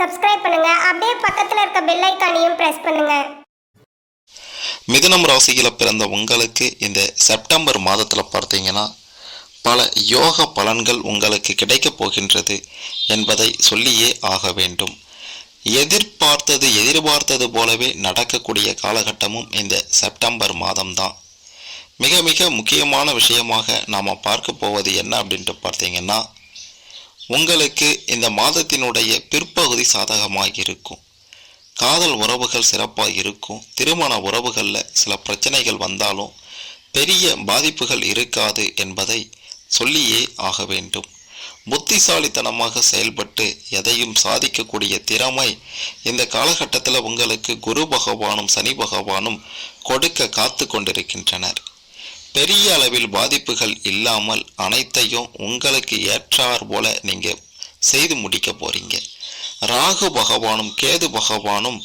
Subscribe பண்ணுங்க. அப்படியே பக்கத்துல இருக்க பெல் ஐக்கானையும் பிரஸ் பண்ணுங்க. மிதுனம் ராசியில் பிறந்த உங்களுக்கு இந்த செப்டம்பர் மாதத்தில் பார்த்தீங்கன்னா பல யோக பலன்கள் உங்களுக்கு கிடைக்கப் போகின்றது என்பதை சொல்லியே ஆக வேண்டும். எதிர்பார்த்தது எதிர்பார்த்தது போலவே நடக்கக்கூடிய காலகட்டமும் இந்த செப்டம்பர் மாதம்தான். மிக மிக முக்கியமான விஷயமாக நாம் பார்க்க போவது என்ன அப்படின்ட்டு பார்த்தீங்கன்னா உங்களுக்கு இந்த மாதத்தினுடைய பிற்பகுதி சாதகமாக இருக்கும் காதல் உறவுகள் சிறப்பாக இருக்கும் திருமண உறவுகளில் சில பிரச்சனைகள் வந்தாலும் பெரிய பாதிப்புகள் இருக்காது என்பதை சொல்லியே ஆக வேண்டும். புத்திசாலித்தனமாக செயல்பட்டு எதையும் சாதிக்கக்கூடிய திறமை இந்த காலகட்டத்தில் உங்களுக்கு குரு பகவானும் சனி பகவானும் கொடுக்க காத்து கொண்டிருக்கின்றனர். பெரிய அளவில் பாதிப்புகள் இல்லாமல் அனைத்தையும் உங்களுக்கு ஏற்றார் போல நீங்க செய்து முடிக்க போறீங்க. ராகு பகவானும் கேது பகவானும்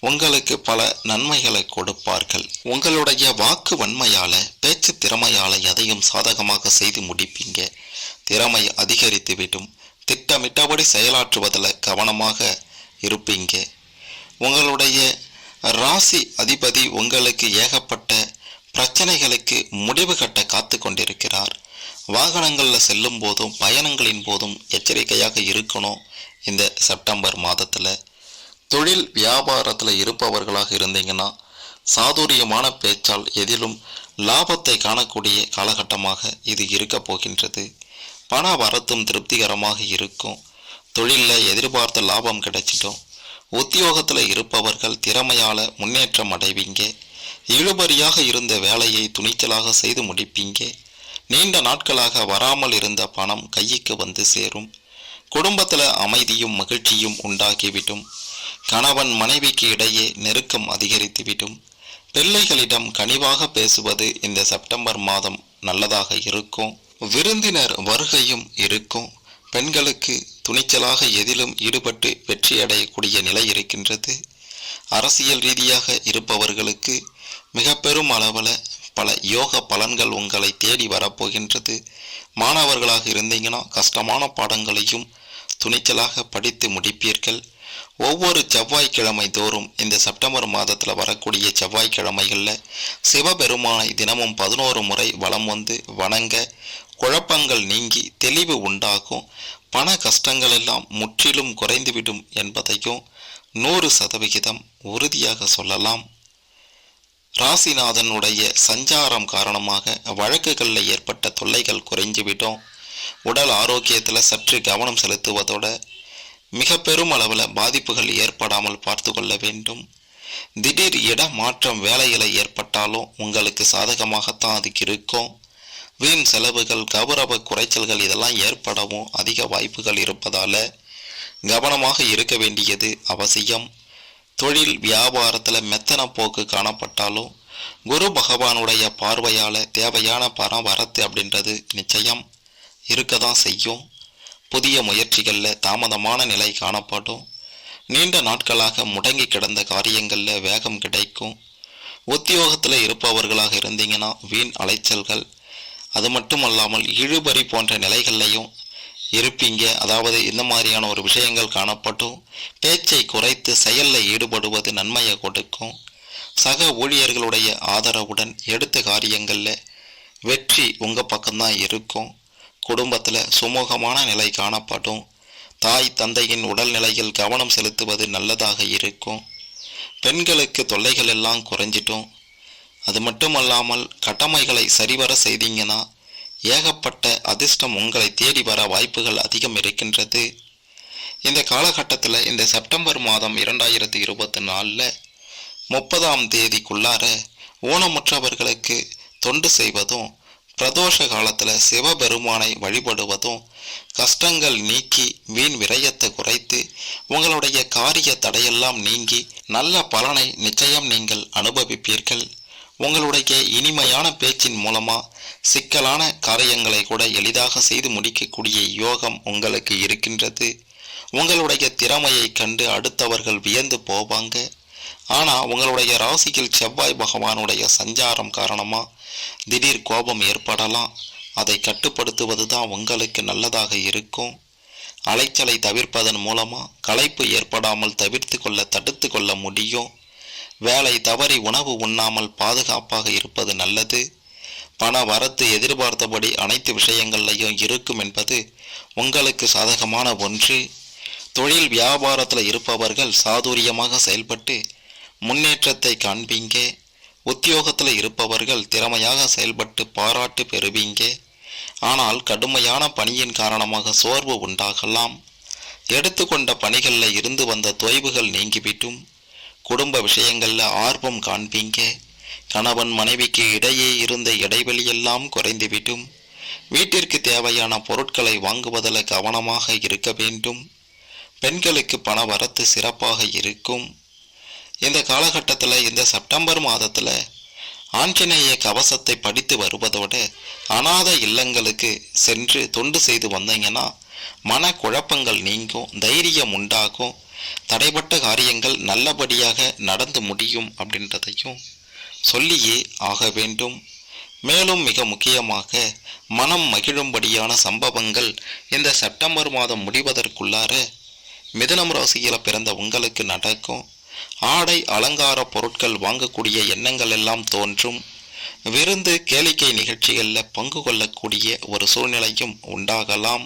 உங்களுக்கு பல நன்மைகளை கொடுப்பார்கள். உங்களுடைய வாக்கு வன்மையால பேச்சு திறமையால எதையும் சாதகமாக செய்து முடிப்பீங்க. திறமை அதிகரித்து விடும். திட்டமிட்டபடி செயலாற்றுவதில் கவனமாக இருப்பீங்க. உங்களுடைய ராசி அதிபதி உங்களுக்கு ஏகப்பட்ட பிரச்சனைகளுக்கு முடிவு கட்ட காத்து கொண்டிருக்கிறார். வாகனங்களில் செல்லும் போதும் பயணங்களின் போதும் எச்சரிக்கையாக இருக்கணும் இந்த செப்டம்பர் மாதத்தில். தொழில் வியாபாரத்தில் இருப்பவர்களாக இருந்தீங்கன்னா சாதுரியமான பேச்சால் எதிலும் லாபத்தை காணக்கூடிய காலகட்டமாக இது இருக்க போகின்றது. பண வரத்தும் திருப்திகரமாக இருக்கும். தொழிலில் எதிர்பார்த்த லாபம் கிடைச்சிட்டோம் உத்தியோகத்தில் இருப்பவர்கள் திறமையால் முன்னேற்றம் அடைவீங்க. இழுபறியாக இருந்த வேலையை துணிச்சலாக செய்து முடிப்பீங்க. நீண்ட நாட்களாக வராமல் இருந்த பணம் கைக்கு வந்து சேரும். குடும்பத்தில் அமைதியும் மகிழ்ச்சியும் உண்டாகிவிடும். கணவன் மனைவிக்கு இடையே நெருக்கம் அதிகரித்துவிடும். பிள்ளைகளிடம் கனிவாக பேசுவது இந்த செப்டம்பர் மாதம் நல்லதாக இருக்கும். விருந்தினர் வருகையும் இருக்கும். பெண்களுக்கு துணிச்சலாக எதிலும் ஈடுபட்டு வெற்றியடையக்கூடிய நிலை இருக்கின்றது. அரசியல் ரீதியாக இருப்பவர்களுக்கு மிக பெரும் அளவில் பல யோக பலன்கள் உங்களை தேடி வரப்போகின்றது. மாணவர்களாக இருந்தீங்கன்னா கஷ்டமான பாடங்களையும் துணிச்சலாக படித்து முடிப்பீர்கள். ஒவ்வொரு செவ்வாய்க்கிழமை தோறும் இந்த செப்டம்பர் மாதத்தில் வரக்கூடிய செவ்வாய்க்கிழமைகளில் சிவபெருமானை தினமும் பதினோரு முறை வலம் வந்து வணங்க குழப்பங்கள் நீங்கி தெளிவு உண்டாகும். பண கஷ்டங்கள் எல்லாம் முற்றிலும் குறைந்துவிடும் என்பதையும் நூறு சதவிகிதம் உறுதியாக சொல்லலாம். ராசிநாதனுடைய சஞ்சாரம் காரணமாக வழக்குகளில் ஏற்பட்ட தொல்லைகள் குறைஞ்சுவிடும் உடல் ஆரோக்கியத்தில் சற்று கவனம் செலுத்துவதோட மிக பெரும் அளவில் பாதிப்புகள் ஏற்படாமல் பார்த்து கொள்ள வேண்டும். திடீர் இட மாற்றம் வேலைகளை ஏற்பட்டாலும் உங்களுக்கு சாதகமாகத்தான் அதுக்கு இருக்கும். வீண் செலவுகள் கௌரவ குறைச்சல்கள் இதெல்லாம் ஏற்படவும் அதிக வாய்ப்புகள் இருப்பதால் கவனமாக இருக்க வேண்டியது அவசியம். தொழில் வியாபாரத்தில் மெத்தன போக்கு காணப்பட்டாலும் குரு பகவானுடைய பார்வையால் தேவையான பணம் வரத்து அப்படின்றது நிச்சயம் இருக்க தான் செய்யும். புதிய முயற்சிகளில் தாமதமான நிலை காணப்படும். நீண்ட நாட்களாக முடங்கி கிடந்த காரியங்களில் வேகம் கிடைக்கும். உத்தியோகத்தில் இருப்பவர்களாக இருந்தீங்கன்னா வீண் அலைச்சல்கள் அது மட்டுமல்லாமல் இழுபறி போன்ற நிலைகள்லையும் இருப்பீங்க. அதாவது இந்த மாதிரியான ஒரு விஷயங்கள் காணப்பட்டும். பேச்சை குறைத்து செயலில் ஈடுபடுவது நன்மையை கொடுக்கும். சக ஊழியர்களுடைய ஆதரவுடன் எடுத்த காரியங்களில் வெற்றி உங்கள் பக்கம்தான் இருக்கும். குடும்பத்தில் சுமூகமான நிலை காணப்படும் தாய் தந்தையின் உடல்நிலையில் கவனம் செலுத்துவது நல்லதாக இருக்கும். பெண்களுக்கு தொல்லைகள் எல்லாம் குறைஞ்சிட்டும். அது மட்டுமல்லாமல் கடமைகளை சரிவர செய்தீங்கன்னா ஏகப்பட்ட அதிர்ஷ்டம் உங்களை தேடி வர வாய்ப்புகள் அதிகம் இருக்கின்றது. இந்த காலகட்டத்தில் இந்த செப்டம்பர் மாதம் இரண்டாயிரத்தி இருபத்தி நாலில் முப்பதாம் தேதிக்குள்ளார ஊனமுற்றவர்களுக்கு தொண்டு செய்வதும் பிரதோஷ காலத்தில் சிவபெருமானை வழிபடுவதும் கஷ்டங்கள் நீக்கி வீண் விரயத்தை குறைத்து உங்களுடைய காரிய தடையெல்லாம் நீங்கி நல்ல பலனை நிச்சயம் நீங்கள் அனுபவிப்பீர்கள். உங்களுடைய இனிமையான பேச்சின் மூலமா சிக்கலான காரியங்களை கூட எளிதாக செய்து முடிக்கக்கூடிய யோகம் உங்களுக்கு இருக்கின்றது. உங்களுடைய திறமையை கண்டு அடுத்தவர்கள் வியந்து போவாங்க. ஆனால் உங்களுடைய ராசியில் செவ்வாய் பகவானுடைய சஞ்சாரம் காரணமாக திடீர் கோபம் ஏற்படலாம். அதை கட்டுப்படுத்துவது தான் உங்களுக்கு நல்லதாக இருக்கும். அலைச்சலை தவிர்ப்பதன் மூலமாக களைப்பு ஏற்படாமல் தவிர்த்து கொள்ள தடுத்து கொள்ள முடியும். வேலை தவறி உணவு உண்ணாமல் பாதுகாப்பாக இருப்பது நல்லது. பண வரத்து எதிர்பார்த்தபடி அனைத்து விஷயங்கள்லையும் இருக்கும் என்பது உங்களுக்கு சாதகமான ஒன்று. தொழில் வியாபாரத்தில் இருப்பவர்கள் சாதுரியமாக செயல்பட்டு முன்னேற்றத்தை காண்பீங்க. உத்தியோகத்தில் இருப்பவர்கள் திறமையாக செயல்பட்டு பாராட்டு பெறுவீங்க. ஆனால் கடுமையான பணியின் காரணமாக சோர்வு உண்டாகலாம். எடுத்துக்கொண்ட பணிகளில் இருந்து வந்த தொய்வுகள் நீங்கிவிட்டும் குடும்ப விஷயங்களில் ஆர்வம் காண்பீங்க. கணவன் மனைவிக்கு இடையே இருந்த இடைவெளியெல்லாம் குறைந்துவிட்டும் வீட்டிற்கு தேவையான பொருட்களை வாங்குவதில் கவனமாக இருக்க வேண்டும். பெண்களுக்கு பண வரத்து சிறப்பாக இருக்கும். இந்த காலகட்டத்தில் இந்த செப்டம்பர் மாதத்தில் ஆஞ்சநேய கவசத்தை படித்து வருவதோடு அநாத இல்லங்களுக்கு சென்று தொண்டு செய்து வந்தீங்கன்னா மன குழப்பங்கள் நீங்கும் தைரியம் உண்டாகும். தடைப்பட்ட காரியங்கள் நல்லபடியாக நடந்து முடியும் அப்படின்றதையும் சொல்லியே ஆக வேண்டும். மேலும் மிக முக்கியமாக மனம் மகிழும்படியான சம்பவங்கள் இந்த செப்டம்பர் மாதம் முடிவதற்குள்ளார மிதுனம் ராசியில் பிறந்த உங்களுக்கு நடக்கும். ஆடை அலங்கார பொருட்கள் வாங்கக்கூடிய எண்ணங்கள் எல்லாம் தோன்றும். விருந்து கேளிக்கை நிகழ்ச்சிகளில் பங்கு கொள்ளக்கூடிய ஒரு சூழ்நிலையும் உண்டாகலாம்.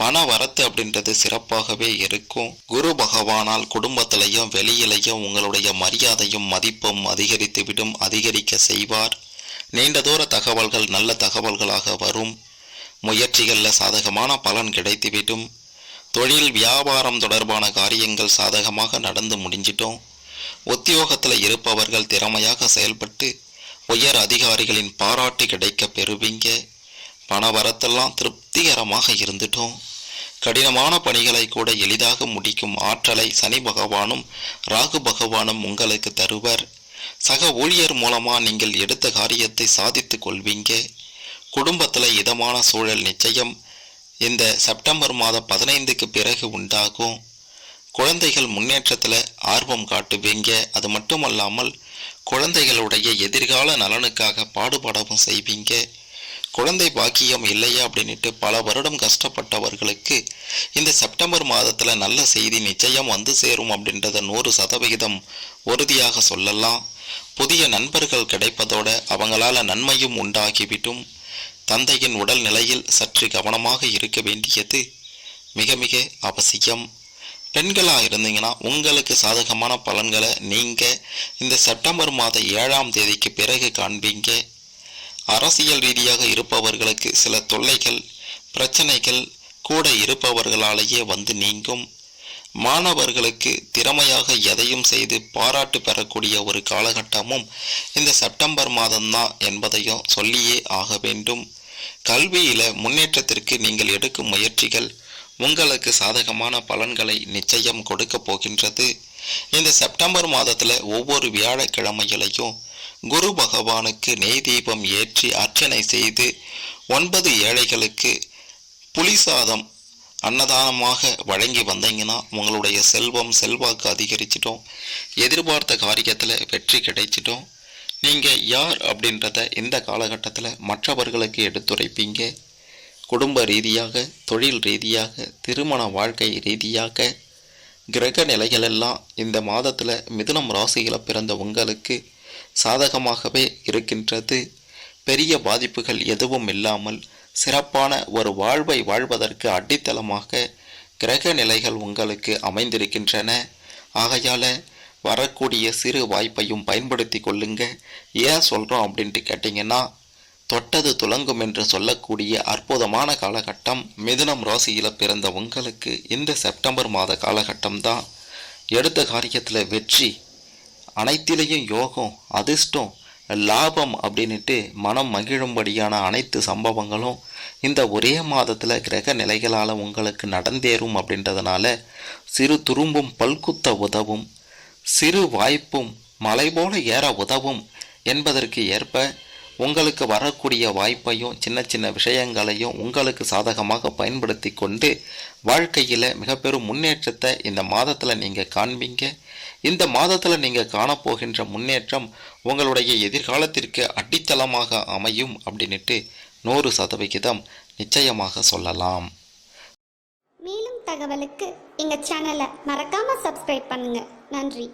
பண வரத்து அப்படின்றது சிறப்பாகவே இருக்கும். குரு பகவானால் குடும்பத்திலையும் வெளியிலையும் உங்களுடைய மரியாதையும் மதிப்பும் அதிகரித்து விடும் அதிகரிக்க செய்வார். நீண்ட தூர தகவல்கள் நல்ல தகவல்களாக வரும். முயற்சிகளில் சாதகமான பலன் கிடைத்துவிடும். தொழில் வியாபாரம் தொடர்பான காரியங்கள் சாதகமாக நடந்து முடிஞ்சிட்டோம் உத்தியோகத்தில் இருப்பவர்கள் திறமையாக செயல்பட்டு உயர் அதிகாரிகளின் பாராட்டு கிடைக்க பெறுவீங்க. பண வரத்தெல்லாம் திருப்திகரமாக இருந்துட்டோம் கடினமான பணிகளை கூட எளிதாக முடிக்கும் ஆற்றலை சனி பகவானும் ராகு பகவானும் உங்களுக்கு தருவர். சக ஊழியர் மூலமா நீங்கள் எடுத்த காரியத்தை சாதித்து கொள்வீங்க. குடும்பத்தில் இதமான சூழல் நிச்சயம். இந்த செப்டம்பர் மாதம் பதினைந்துக்கு பிறகு உண்டாகும். குழந்தைகள் முன்னேற்றத்தில் ஆர்வம் காட்டுவீங்க. அது மட்டுமல்லாமல் குழந்தைகளுடைய எதிர்கால நலனுக்காக பாடுபடவும் செய்வீங்க. குழந்தை பாக்கியம் இல்லையா அப்படின்ட்டு பல வருடம் கஷ்டப்பட்டவர்களுக்கு இந்த செப்டம்பர் மாதத்தில் நல்ல செய்தி நிச்சயம் வந்து சேரும் அப்படின்றத நூறு சதவிகிதம் உறுதியாக சொல்லலாம். புதிய நண்பர்கள் கிடைப்பதோட அவங்களால நன்மையும் உண்டாகிவிட்டும் தந்தையின் உடல் நிலையில் சற்று கவனமாக இருக்க வேண்டியது மிக மிக அவசியம். பெண்களாக இருந்தீங்கன்னா உங்களுக்கு சாதகமான பலன்களை நீங்கள் இந்த செப்டம்பர் மாத ஏழாம் தேதிக்கு பிறகு காண்பீங்க. அரசியல் ரீதியாக இருப்பவர்களுக்கு சில தொல்லைகள் பிரச்சனைகள் கூட இருப்பவர்களாலேயே வந்து நீங்கும். மாணவர்களுக்கு திறமையாக எதையும் செய்து பாராட்டு பெறக்கூடிய ஒரு காலகட்டமும் இந்த செப்டம்பர் மாதம்தான் என்பதையும் சொல்லியே ஆக வேண்டும். கல்வியில முன்னேற்றத்திற்கு நீங்கள் எடுக்கும் முயற்சிகள் உங்களுக்கு சாதகமான பலன்களை நிச்சயம் கொடுக்க போகின்றது. இந்த செப்டம்பர் மாதத்தில் ஒவ்வொரு வியாழக்கிழமையிலையும் குரு பகவானுக்கு நெய் தீபம் ஏற்றி அர்ச்சனை செய்து ஒன்பது ஏழைகளுக்கு புளிசாதம் அன்னதானமாக வழங்கி வந்தீங்கன்னா உங்களுடைய செல்வம் செல்வாக்கு அதிகரிச்சிட்டோம் எதிர்பார்த்த காரியத்தில் வெற்றி கிடைச்சிட்டோம் நீங்கள் யார் அப்படின்றத இந்த காலகட்டத்தில் மற்றவர்களுக்கு எடுத்துரைப்பீங்க. குடும்ப ரீதியாக தொழில் ரீதியாக திருமண வாழ்க்கை ரீதியாக கிரக நிலைகளெல்லாம் இந்த மாதத்தில் மிதுனம் ராசியில் பிறந்த உங்களுக்கு சாதகமாகவே இருக்கின்றது. பெரிய பாதிப்புகள் எதுவும் இல்லாமல் சிறப்பான ஒரு வாழ்வை வாழ்வதற்கு அடித்தளமாக கிரக நிலைகள் உங்களுக்கு அமைந்திருக்கின்றன. ஆகையால் வரக்கூடிய சிறு வாய்ப்பையும் பயன்படுத்தி கொள்ளுங்க. ஏன் சொல்கிறோம் அப்படின்ட்டு கேட்டிங்கன்னா தொட்டது துலங்கும் என்று சொல்லக்கூடிய அற்புதமான காலகட்டம் மிதுனம் ராசியில் பிறந்த உங்களுக்கு இந்த செப்டம்பர் மாத காலகட்டம் தான் எடுத்த காரியத்தில் வெற்றி அனைத்திலையும் யோகம் அதிர்ஷ்டம் லாபம் அப்படின்ட்டு மனம் மகிழும்படியான அனைத்து சம்பவங்களும் இந்த ஒரே மாதத்தில் கிரக நிலைகளால் உங்களுக்கு நடந்தேறும் அப்படின்றதுனால சிறு துரும்பும் பல்குத்த உதவும் சிறு வாய்ப்பும் மலை போல ஏற உதவும் என்பதற்கு ஏற்ப உங்களுக்கு வரக்கூடிய வாய்ப்பையும் சின்ன சின்ன விஷயங்களையும் உங்களுக்கு சாதகமாக பயன்படுத்தி கொண்டு வாழ்க்கையில் மிக பெரும் முன்னேற்றத்தை இந்த மாதத்தில் நீங்கள் காண்பீங்க. இந்த மாதத்தில் நீங்கள் காணப்போகின்ற முன்னேற்றம் உங்களுடைய எதிர்காலத்திற்கு அடித்தளமாக அமையும் அப்படின்ட்டு நூறு சதவிகிதம் நிச்சயமாக சொல்லலாம். மேலும் தகவலுக்கு எங்கள் சேனலை மறக்காமல் சப்ஸ்கிரைப் பண்ணுங்கள் நன்றி.